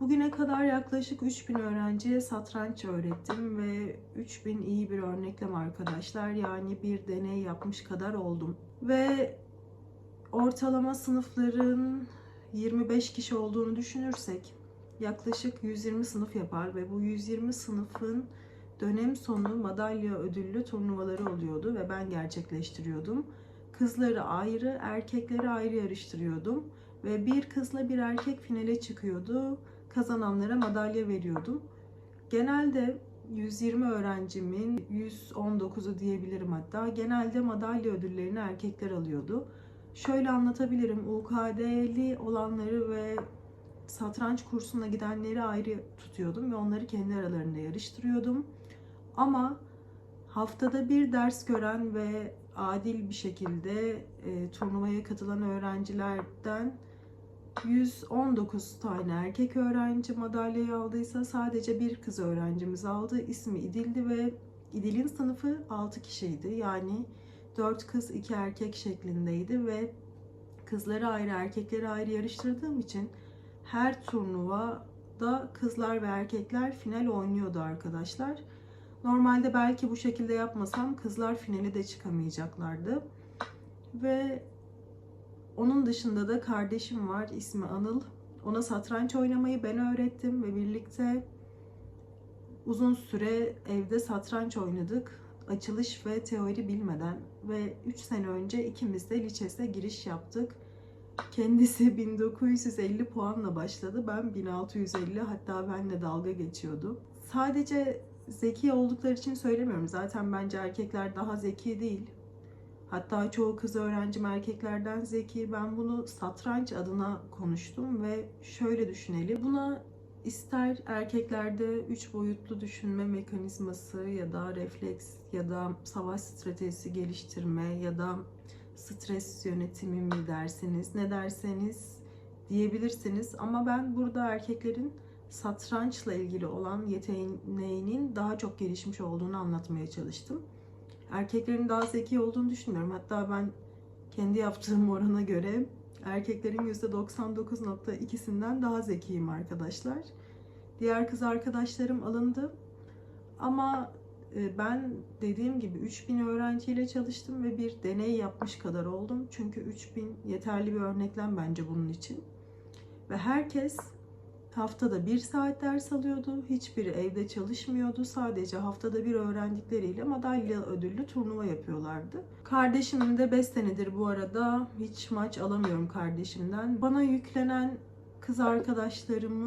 Bugüne kadar yaklaşık 3000 öğrenciye satranç öğrettim ve 3000 iyi bir örneklem arkadaşlar. Yani bir deney yapmış kadar oldum. Ve ortalama sınıfların 25 kişi olduğunu düşünürsek yaklaşık 120 sınıf yapar ve bu 120 sınıfın dönem sonu madalya ödüllü turnuvaları oluyordu ve ben gerçekleştiriyordum. Kızları ayrı, erkekleri ayrı yarıştırıyordum ve bir kızla bir erkek finale çıkıyordu. Kazananlara madalya veriyordum. Genelde 120 öğrencimin 119'u diyebilirim hatta. Genelde madalya ödüllerini erkekler alıyordu. Şöyle anlatabilirim. UKD'li olanları ve satranç kursuna gidenleri ayrı tutuyordum ve onları kendi aralarında yarıştırıyordum. Ama haftada bir ders gören ve adil bir şekilde e, turnuvaya katılan öğrencilerden 119 tane erkek öğrenci madalyayı aldıysa sadece bir kız öğrencimiz aldı. İsmi İdil'di ve İdil'in sınıfı 6 kişiydi. Yani 4 kız 2 erkek şeklindeydi ve kızları ayrı erkekleri ayrı yarıştırdığım için her turnuvada kızlar ve erkekler final oynuyordu arkadaşlar. Normalde belki bu şekilde yapmasam kızlar finale de çıkamayacaklardı. Ve onun dışında da kardeşim var ismi Anıl. Ona satranç oynamayı ben öğrettim ve birlikte uzun süre evde satranç oynadık. Açılış ve teori bilmeden ve 3 sene önce ikimiz de Lichess'e giriş yaptık. Kendisi 1950 puanla başladı. Ben 1650 hatta benle dalga geçiyordu. Sadece zeki oldukları için söylemiyorum. Zaten bence erkekler daha zeki değil. Hatta çoğu kız öğrencim erkeklerden zeki. Ben bunu satranç adına konuştum ve şöyle düşünelim. Buna ister erkeklerde üç boyutlu düşünme mekanizması ya da refleks ya da savaş stratejisi geliştirme ya da stres yönetimi mi derseniz ne derseniz diyebilirsiniz. Ama ben burada erkeklerin satrançla ilgili olan yeteneğinin daha çok gelişmiş olduğunu anlatmaya çalıştım. Erkeklerin daha zeki olduğunu düşünmüyorum. Hatta ben kendi yaptığım orana göre erkeklerin %99.2'sinden daha zekiyim arkadaşlar. Diğer kız arkadaşlarım alındı. Ama e, ben dediğim gibi 3000 öğrenciyle çalıştım ve bir deney yapmış kadar oldum. Çünkü 3000 yeterli bir örneklem bence bunun için. Ve herkes haftada bir saat ders alıyordu. Hiçbiri evde çalışmıyordu. Sadece haftada bir öğrendikleriyle madalya ödüllü turnuva yapıyorlardı. Kardeşimin de 5 senedir bu arada hiç maç alamıyorum kardeşimden. Bana yüklenen kız arkadaşlarımı